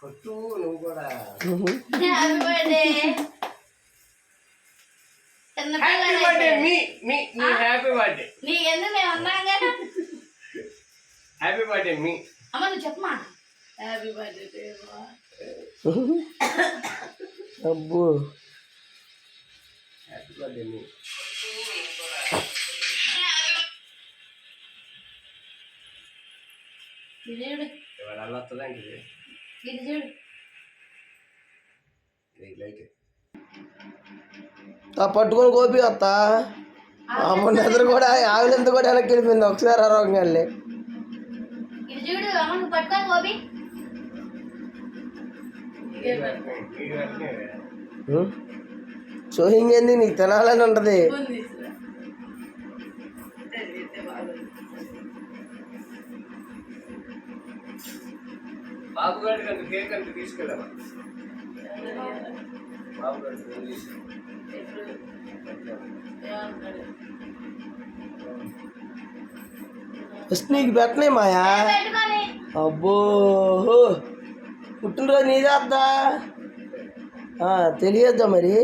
కొట్టు నువ్వు కూడా హ్యాపీ బర్త్డే చిన్న హ్యాపీ బర్త్డే మీ మీ మీ హ్యాపీ బర్త్డే నీ ఎందుకు మేము ఉన్నాం కదా హ్యాపీ బర్త్డే మీ అమ్మ నువ్వు చెప్పమా హ్యాపీ బర్త్డే అబ్బో హ్యాపీ బర్త్డే మీ ఇది చూడు ఇవాళ అలా వస్తుందండి ఇది ఇది చూడు పట్టుకొని కోపి వస్తా అమ్మ నిద్ర కూడా ఆవిడంత కూడా వెనక్కి వెళ్ళిపోయింది. ఒకసారి అరవగా వెళ్ళి. ఇది చూడు పట్టుకొని గోపి. ఏంది నీకు తినాలని ఉంటది. బాబు గారికి అంత కేక్ అంత తీసుకెళ్ళామా బాబు గారికి ఫోన్ చేసి ఫస్ట్ నీకు పెట్టనే మాయా అబ్బో పుట్టినరోజు నీదే వద్దా తెలియద్దా మరి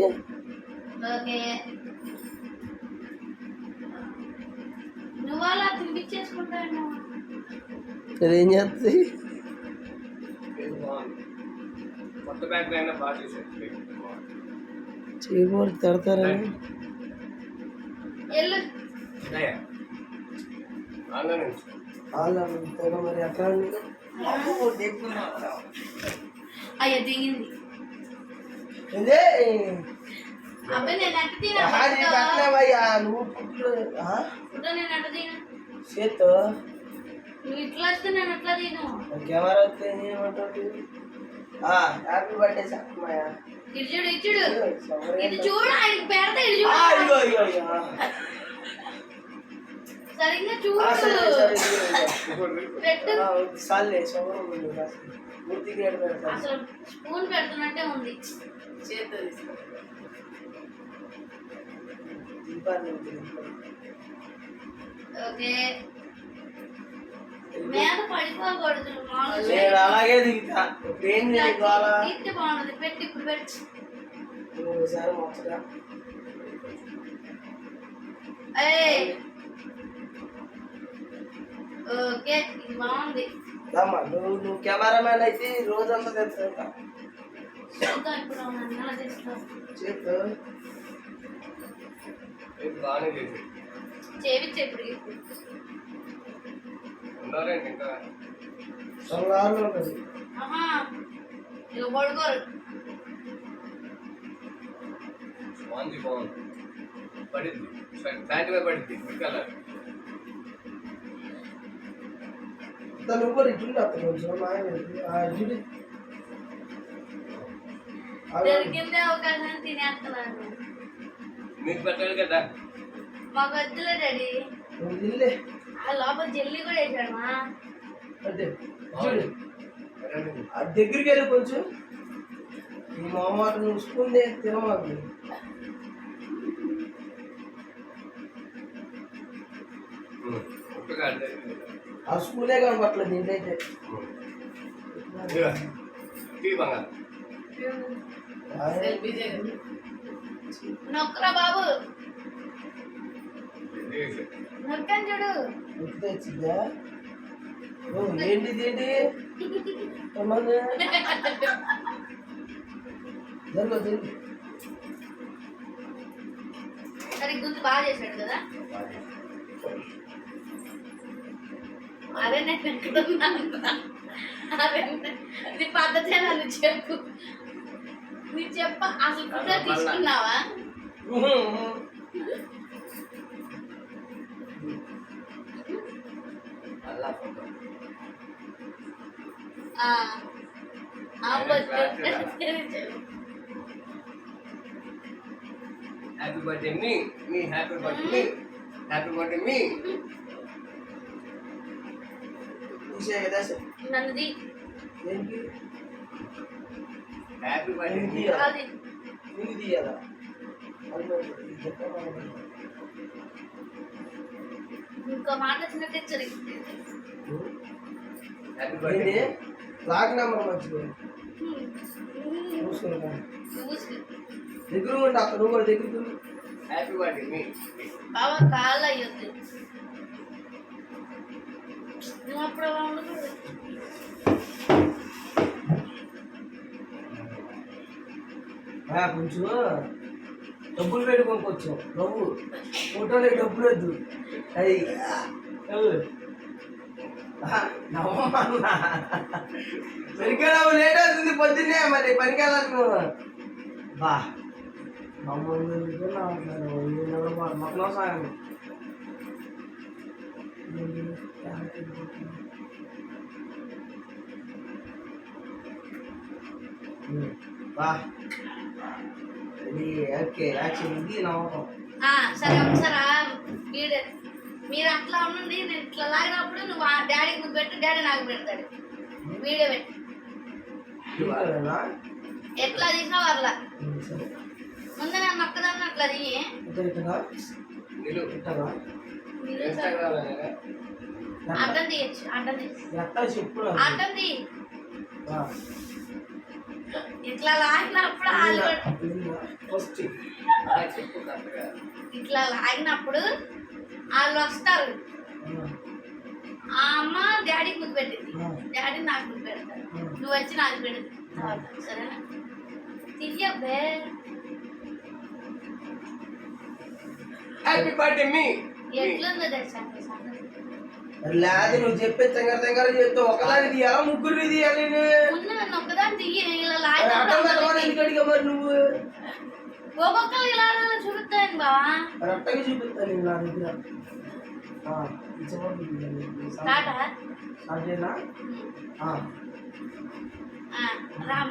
మరి ఏం చేస్తుంది చేయకూడదు తిడతారని మరి ఉంది? అయ్యో దిగింది. పెట్టలేవయ్యా, నువ్వు ఇట్లా వస్తే నేను ఎట్లా తిను. కెమెరా వస్తే ఏమంటుంది హ్యాపీ బర్త్డే చెప్పమాయా ఇటు చూడు ఇటు చూడు ఇది చూడు ఆయనకి పెడతా ఇటు చూడు ఇగో ఇగో ఇగో సరిగ్గా ఆ, చూడు సరే సరే ఇగో, ఇగో. ఇంకోటి పెట్టు ఆ, చాలులే సౌరం ఉంది కాస్త. పూర్తిగా ఏడు పెడతాను అసలు స్పూన్ పెడుతున్నట్టే ఉంది దీపాన్ని ఉంటుంది. ఓకే మీద పడిపోకూడదు మామూలుగా నేను అలాగే దిగుతా. ఏం లేదు బాగుండదు. పెట్టి ఇప్పుడు పెట్టి ఒకసారి మొత్తగా. ఓకే ఇది బాగుంది. అమ్మా నువ్వు నువ్వు కెమెరామ్యాన్ అయితే రోజంతా చేత్తు. కేక్ బాగానే చేపించే ఇప్పుడు స్పాంజీ బాగుంది పడింది ఫ్యాట్ మీద పడింది ఇంకా దాని నువ్వు ఇట్లుండి అత్త కొంచెం మాయ ఇడ్లీ దొరికిందే అవకాశం తినేస్తున్నాను మీకు పెట్టాలి కదా మాకు వద్దులే డాడీ నువ్వు తిల్లే ఆ లోపల జల్లి కూడా వేసాడు మా. అదే చూడు. ఆ దగ్గరికి వెళ్ళి కొంచెం. ఈ మామాట నువ్వు స్పూన్ తినమాకు. ఆ స్పూనే కనపట్లేదు బంగారు నొక్కరా బాబు. నొక్కని చూడు. గుర్తు ఓ, ఏంటిది ఏంటి ఏమన్నా? జరుగు జరుగు. సరే గుంతు బాగా చేశాడు కదా? అదే నేను అదే ఇది పద్ధతి నన్ను చెప్పు. నీ చెప్ప అసలు తీసుకున్నావా? హ్యాపీ బర్త్డే మీ మీ హ్యాపీ బర్త్డే మీ హ్యాపీ బర్త్డే మీ తీసే కదా సార్ నన్నది ఏంటి హ్యాపీ బర్త్డే మీ అది నీకు తీయాలా అల్లు, ఇది చెప్పమా? ఇంకో మాట వచ్చినట్టే చదివి హ్యాపీ బర్త్డే ఏంటి? లాక్ నెంబర్ మర్చిపోయి మూసుకుని నువ్వు ఊసుకో. దగ్గర ఉండి అక్కడ నువ్వు కూడా దగ్గర హ్యాపీ బర్త్డే మీ. బావ కాళ్ళు అయ్యొద్దు. నువ్వు అప్పుడు అలా ఉండకూడదు. కొంచెం డబ్బులు పెట్టి కొనుక్కోవచ్చు డబ్బు. ఫోటోలకి డబ్బులు వద్దు. అది సరిగ్గా నువ్వు లేట్ అవుతుంది పొద్దున్నే మరి పనికి వెళ్ళాలి బా. మమ్మల్ని సాయం. బా. ఓకే ఇది సరే ఒకసారి వీడు మీరు అట్లా ఉండండి నేను ఇట్లా లాగినప్పుడు నువ్వు ఆ డాడీకి నువ్వు పెట్టు డాడీ నాకు పెడతాడు. వీడియో పెట్టు? ఎట్లా తీసినా సరే. ముందు నేను ఒక్కదాన్ని అట్లా తీయి అనేగా అడ్డం తీయచ్చు అడ్డం తీయచ్చు. అడ్డం తీ ఆ. ఇట్లా లాగినప్పుడు ఇట్లా లాగినప్పుడు వాళ్ళు వస్తారు. ఆ అమ్మ డాడీకి ముద్దు పెట్టింది. డాడీ నాకు ముద్దు పెడతాడు నువ్వు వచ్చి నాకు తర్వాత సరేనా? తీయబ్బే. హ్యాపీ బర్త్డే మీ. ఎట్లుందో తెలుసా? లేదు నువ్వు చెప్పే తెంగర తెంగర చెప్తే ఒకదాని తీయాలా ముగ్గురు తీయాలి ఇలా మరి? మరి నువ్వు? ఒక్కొక్కరు ఇలా చూపిస్తాను బావా మరి అట్టగా చూపిస్తాను నా దగ్గర. అదేనా ఆ. ఆ, రామ.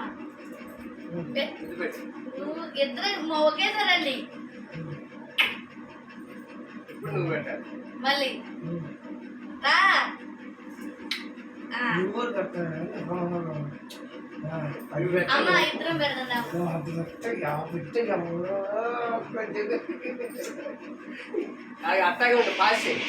నువ్వు ఇద్దరు పెట్టాలి. మళ్ళీ. రా. ఆ, నువ్వు కూడా కట్టాలి. ఆ, ఆ. అవి అది పెట్టాలి అమ్మ ఇద్దరం పెడదాం అది పెట్టగా, పెట్టగా. అది అట్టాగే ఉంటుంది పాస్ చేయి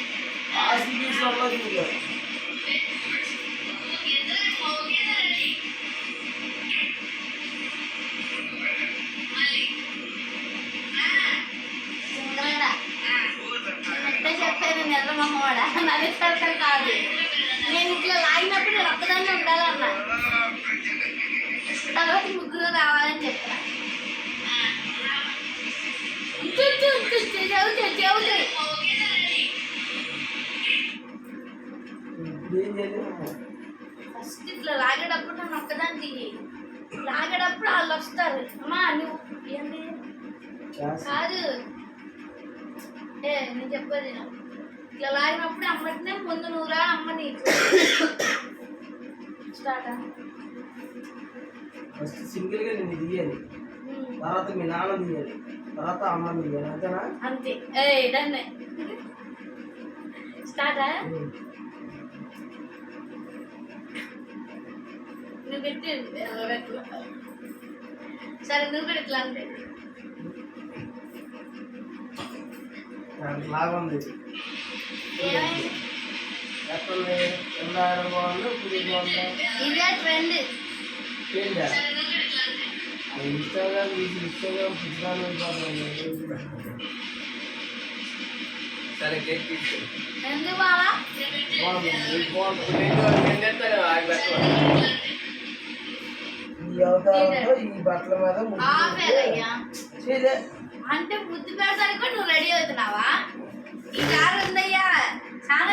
లాగేటప్పుడు వాళ్ళు వస్తారు. అమ్మా నువ్వు ఏంటి చేస్తా. కాదు. ఏ నేను చెప్పేది. ఇట్లా లాగినప్పుడు అమ్మటినే ముందు నువ్వురా అమ్మని స్టార్ట్ ఫస్ట్ సింగిల్గా నేను తీయాలి తర్వాత మీ నాన్న తీయాలి తర్వాత అమ్మ తీయాలి అంతేనా? అంతే. ఏ డన్నే స్టార్టా నువ్వు పెట్టు. సరే నువ్వు కూడా ఇట్లా అంటే దానికి లాగా ఉంది. ఏమైంది? ఎక్కడ ఎన్నాడు బాగుంది ఇప్పుడు ఇది ట్రెండ్. ఇన్స్టాగ్రామ్ ఇన్స్టాగ్రామ్ పుస్తకాలు సరే కేక్ తీసుకో. ఎందుకు బావా? బాగుంది బాగుంది. నేను వ్యవహారంలో అంటే ముద్దు పెడతానికి నువ్వు రెడీ అవుతున్నావా ఈ కారు చాలా